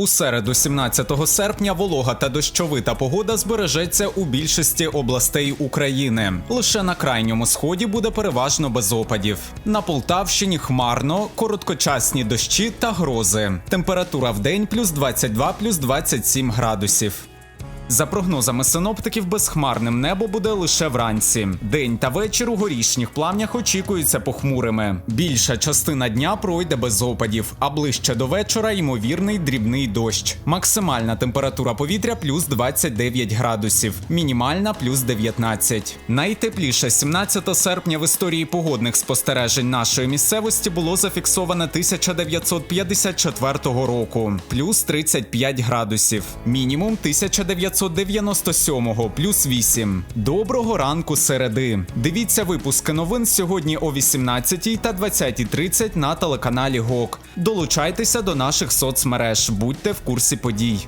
У середу, 17 серпня, волога та дощовита погода збережеться у більшості областей України. Лише на крайньому сході буде переважно без опадів. На Полтавщині хмарно, короткочасні дощі та грози. Температура в день плюс 22, плюс 27 градусів. За прогнозами синоптиків, безхмарним небо буде лише вранці. День та вечір у горішніх плавнях очікуються похмурими. Більша частина дня пройде без опадів, а ближче до вечора ймовірний дрібний дощ. Максимальна температура повітря плюс 29 градусів, мінімальна плюс 19. Найтепліше 17 серпня в історії погодних спостережень нашої місцевості було зафіксовано 1954 року, плюс 35 градусів. Мінімум 1997 плюс 8. Доброго ранку середи. Дивіться випуски новин сьогодні о 18 та 20.30 на телеканалі ГОК. Долучайтеся до наших соцмереж, будьте в курсі подій.